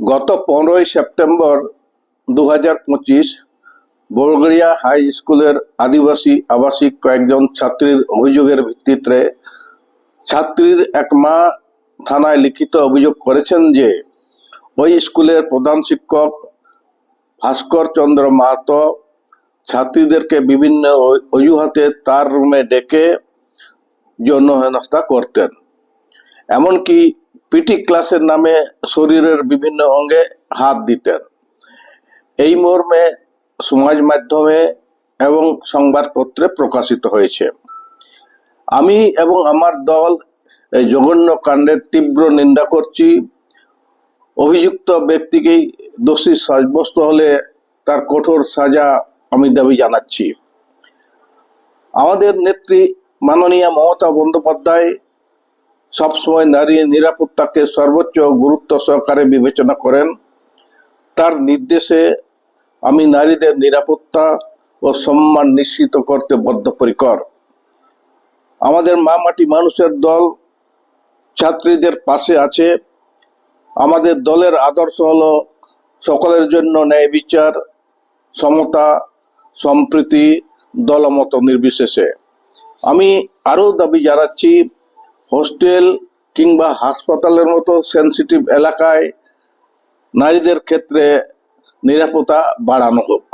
গত পনেরোই সেপ্টেম্বর দু হাজার পঁচিশ বড়গড়িয়া হাই স্কুলের আদিবাসী আবাসিক কয়েকজন ছাত্রীর অভিযোগের ভিত্তিতে ছাত্রীর এক মা থানায় লিখিত অভিযোগ করেছেন যে ওই স্কুলের প্রধান শিক্ষক ভাস্কর চন্দ্র মাহাতো ছাত্রীদেরকে বিভিন্ন অজুহাতে তার রুমে ডেকে যৌন হেনস্থা করতেন। এমনকি পিটি ক্লাসের নামে শরীরের বিভিন্ন অঙ্গে হাত দিতেন। এই মর্মে সমাজ মাধ্যমে এবং সংবাদপত্রে প্রকাশিত হয়েছে। আমি এবং আমার দল এই জঘন্য কাণ্ডের তীব্র নিন্দা করছি। অভিযুক্ত ব্যক্তিকেই দোষী সাব্যস্ত হলে তার কঠোর সাজা আমি দাবি জানাচ্ছি। আমাদের নেত্রী মাননীয় মমতা বন্দ্যোপাধ্যায় সবসময় নারী নিরাপত্তাকে সর্বোচ্চ গুরুত্ব সহকারে বিবেচনা করেন। তার নির্দেশে আমি নারীদের নিরাপত্তা ও সম্মান নিশ্চিত করতে বদ্ধপরিকর। আমাদের মা মাটি মানুষের দল ছাত্রীদের পাশে আছে। আমাদের দলের আদর্শ হলো সকলের জন্য ন্যায় বিচার, সমতা, সম্প্রীতি, দলমত নির্বিশেষে। আমি আরও দাবি জানাচ্ছি হোস্টেল কিংবা হাসপাতালের মতো সেন্সিটিভ এলাকায় নারীদের ক্ষেত্রে নিরাপত্তা বাড়ানো হোক।